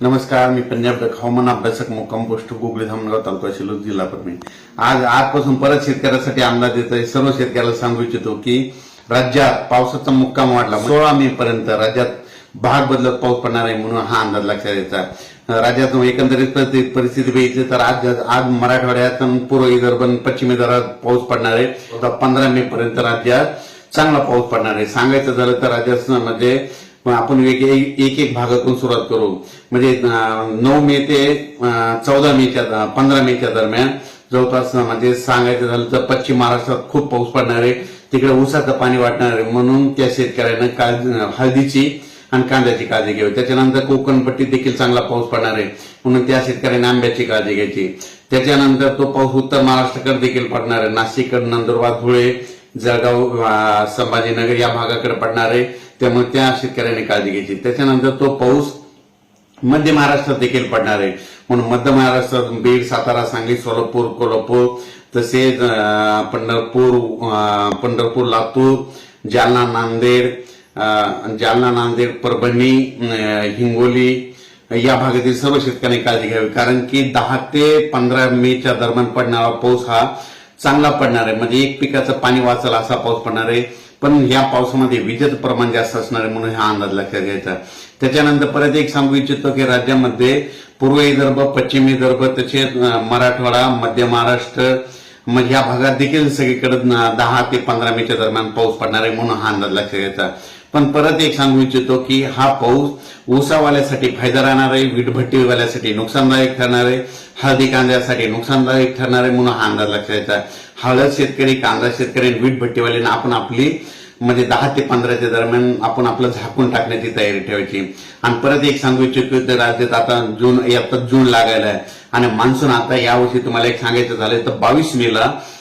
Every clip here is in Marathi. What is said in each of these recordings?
नमस्कार मी पंजाब हवामान अभ्यासक मुक्काम पोस्ट गोगली धामणगाव तालुका शिलोद जिल्हा परभणी आज आजपासून परत शेतकऱ्यासाठी अंदाज देत आहे सर्व शेतकऱ्याला सांगू इच्छितो की राज्यात पावसाचा मुक्काम वाढला. सोळा मे पर्यंत राज्यात भाग बदलत पाऊस पडणार आहे म्हणून हा अंदाज लक्षात यायचा. राज्यात एकंदरीत परिस्थिती बघितली तर आज आज मराठवाड्यात पूर्व विदर्भ पश्चिम विदर्भात पाऊस पडणार आहे. पंधरा मे पर्यंत राज्यात चांगला पाऊस पडणार आहे. सांगायचं झालं तर राज्यात म्हणजे आपण एक एक एक भागातून सुरुवात करू. म्हणजे नऊ मे ते चौदा मेच्या पंधरा मेच्या दरम्यान. जवळपास म्हणजे सांगायचं झालं तर पश्चिम महाराष्ट्रात खूप पाऊस पडणार आहे. तिकडे ऊसाचं पाणी वाटणार आहे. म्हणून त्या शेतकऱ्यांना काळजी हळदीची आणि कांद्याची काळजी घ्यावी. त्याच्यानंतर कोकणपट्टीत देखील चांगला पाऊस पडणार आहे. म्हणून त्या शेतकऱ्यांनी आंब्याची काळजी घ्यायची. त्याच्यानंतर तो पाऊस उत्तर महाराष्ट्राकडे देखील पडणार आहे. नाशिककडे नंदुरबार धुळे जळगाव संभाजीनगर या भागाकडे पडणार आहे. त्यामुळे त्या शेतकऱ्यांनी काळजी घ्यायची. त्याच्यानंतर तो पाऊस मध्य महाराष्ट्रात देखील पडणार आहे. म्हणून मध्य महाराष्ट्रात बीड सातारा सांगली सोलापूर कोल्हापूर तसेच पंढरपूर पंढरपूर लातूर जालना नांदेड जालना नांदेड परभणी हिंगोली या भागातील सर्व शेतकऱ्यांनी काळजी घ्यावी. कारण की दहा ते पंधरा मेच्या दरम्यान पडणारा पाऊस हा चांगला पडणार आहे. म्हणजे एक पिकाचं पाणी वाचल असा पाऊस पडणार आहे. पण या पावसामध्ये विजेचं प्रमाण जास्त असणार आहे म्हणून हा अंदाज लक्षात घ्यायचा. त्याच्यानंतर परत एक सांगू इच्छितो की राज्यामध्ये पूर्व विदर्भ पश्चिम विदर्भ तसेच मराठवाडा मध्य महाराष्ट्र मग या भागात देखील सगळीकडे दहा ते पंधरा मेच्या दरम्यान पाऊस पडणार आहे म्हणून हा अंदाज लक्षात घ्यायचा. पण परत एक सांगू इच्छितो की हा पाऊस ऊसावाल्यासाठी फायदा राहणार आहे वीटभट्टीवाल्यासाठी नुकसानदायक ठरणार आहे हळदी कांद्यासाठी नुकसानदायक ठरणार आहे म्हणून हा अंदाज लक्षात घ्यायचा. हळद शेतकरी कांदा शेतकरी आणि भट्टीवाल्यांना आपण आपली म्हणजे दहा ते पंधराच्या दरम्यान आपण आपलं झाकून टाकण्याची तयारी ठेवायची. आणि परत एक सांगू इच्छितो की राज्यात आता जून आता जून लागायला आहे. आणि मान्सून आता यावर्षी तुम्हाला एक सांगायचं झालं तर बावीस मेला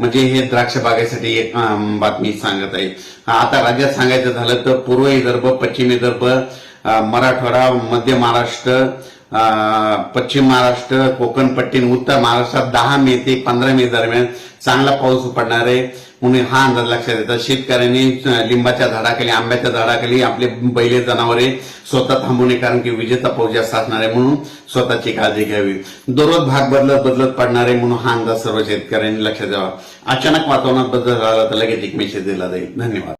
म्हणजे हे द्राक्ष बागेसाठी एक बातमी सांगत आहे. आता राज्यात सांगायचं झालं तर पूर्व विदर्भ पश्चिम विदर्भ मराठवाडा मध्य महाराष्ट्र पश्चिम महाराष्ट्र कोकण पट्टी उत्तर महाराष्ट्रात दहा मे ते पंधरा मे दरम्यान चांगला पाऊस पडणार आहे. म्हणून हा अंदाज लक्षात येतात शेतकऱ्यांनी लिंबाच्या झाडाखाली आंब्याच्या झाडाखाली आपले बैले जनावरे स्वतः थांबू नये कारण की विजेचा पाऊस जास्त असणार आहे म्हणून स्वतःची काळजी घ्यावी. दररोज भाग बदलत बदलत पडणार आहे म्हणून हा अंदाज सर्व शेतकऱ्यांनी लक्षात द्यावा अचानक वातावरणात बदल झाला तर लगेच एक मेसेज दिला जाईल. धन्यवाद.